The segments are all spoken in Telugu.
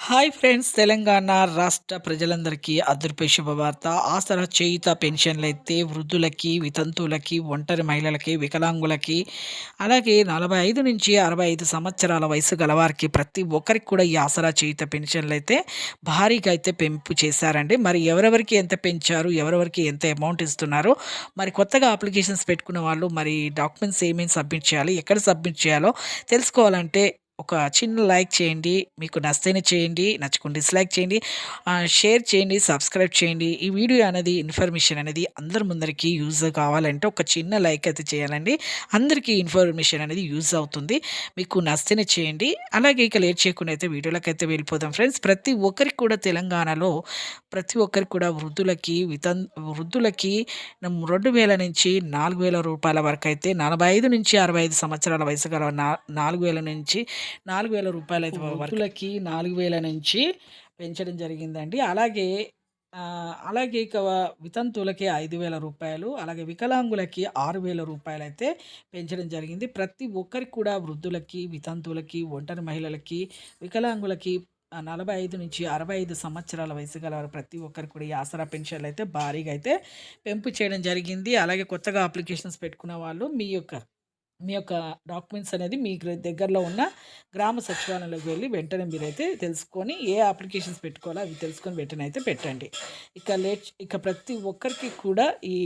హాయ్ ఫ్రెండ్స్ తెలంగాణ రాష్ట్ర ప్రజలందరికీ అదృపే శుభవార్త. ఆసరా చేయుత పెన్షన్లయితే వృద్ధులకి వితంతువులకి ఒంటరి మహిళలకి వికలాంగులకి అలాగే నలభై ఐదు నుంచి అరవై ఐదు సంవత్సరాల వయసు గలవారికి ప్రతి ఒక్కరికి కూడా ఈ ఆసరా చేయుత పెన్షన్లు అయితే భారీగా అయితే పెంపు చేశారండి. మరి ఎవరెవరికి ఎంత పెంచారు ఎవరెవరికి ఎంత అమౌంట్ ఇస్తున్నారు మరి కొత్తగా అప్లికేషన్స్ పెట్టుకున్న వాళ్ళు మరి డాక్యుమెంట్స్ ఏమేమి సబ్మిట్ చేయాలి ఎక్కడ సబ్మిట్ చేయాలో తెలుసుకోవాలంటే ఒక చిన్న లైక్ చేయండి మీకు నచ్చితేనే చేయండి నచ్చకుండా డిస్లైక్ చేయండి షేర్ చేయండి సబ్స్క్రైబ్ చేయండి. ఈ వీడియో అనేది ఇన్ఫర్మేషన్ అనేది అందరి ముందరికి యూజ్ కావాలంటే ఒక చిన్న లైక్ అయితే చేయాలండి. అందరికీ ఇన్ఫర్మేషన్ అనేది యూజ్ అవుతుంది. మీకు నచ్చితేనే చేయండి. అలాగే ఇక లేట్ చేయకుండా అయితే వీడియోలోకి అయితే వెళ్ళిపోదాం. ఫ్రెండ్స్ ప్రతి ఒక్కరికి కూడా తెలంగాణలో ప్రతి ఒక్కరికి కూడా వృద్ధులకి వితన్ వృద్ధులకి రెండు వేల నుంచి నాలుగు వేల రూపాయల వరకు అయితే నలభై ఐదు నుంచి అరవై ఐదు సంవత్సరాల వయసు గల నా నాలుగు వేల నుంచి నాలుగు వేల రూపాయలు అయితే వర్కులకి నాలుగు వేల నుంచి పెంచడం జరిగిందండి. అలాగే అలాగే ఇక వితంతువులకి ఐదు వేల రూపాయలు అలాగే వికలాంగులకి ఆరు వేల రూపాయలు అయితే పెంచడం జరిగింది. ప్రతి ఒక్కరికి కూడా వృద్ధులకి వితంతువులకి ఒంటరి మహిళలకి వికలాంగులకి నలభై ఐదు నుంచి అరవై ఐదు సంవత్సరాల వయసు గల ప్రతి ఒక్కరికి కూడా ఈ ఆసరా పెన్షన్లు అయితే భారీగా అయితే పెంపు చేయడం జరిగింది. అలాగే కొత్తగా అప్లికేషన్స్ పెట్టుకున్న వాళ్ళు మీ యొక్క మీ యొక్క డాక్యుమెంట్స్ అనేది మీ దగ్గరలో ఉన్న గ్రామ సచివాలయంలోకి వెళ్ళి వెంటనే మీరైతే తెలుసుకొని ఏ అప్లికేషన్స్ పెట్టుకోవాలో అవి తెలుసుకొని వెంటనే అయితే పెట్టండి. ఇక లేట్ ఇక ప్రతి ఒక్కరికి కూడా ఈ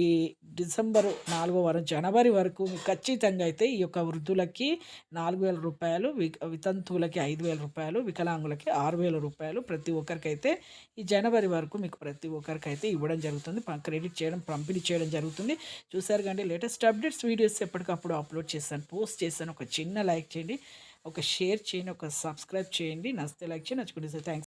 డిసెంబర్ నాలుగో వారం జనవరి వరకు ఖచ్చితంగా అయితే ఈ యొక్క వృద్ధులకి నాలుగు వేల రూపాయలు వితంతువులకి ఐదు వేల రూపాయలు వికలాంగులకి ఆరు వేల రూపాయలు ప్రతి ఒక్కరికైతే ఈ జనవరి వరకు మీకు ప్రతి ఒక్కరికైతే ఇవ్వడం జరుగుతుంది. క్రెడిట్ చేయడం పంపిణీ చేయడం జరుగుతుంది. చూసారు కానీ లేటెస్ట్ అప్డేట్స్ వీడియోస్ ఎప్పటికప్పుడు అప్లోడ్ చేస్తాను పోస్ట్ చేస్తాను ఒక చిన్న లైక్ చేయండి ఒక షేర్ చేయండి ఒక సబ్స్క్రైబ్ చేయండి. నచ్చితే లైక్ చేయండి నచ్చుకుంటే థ్యాంక్స్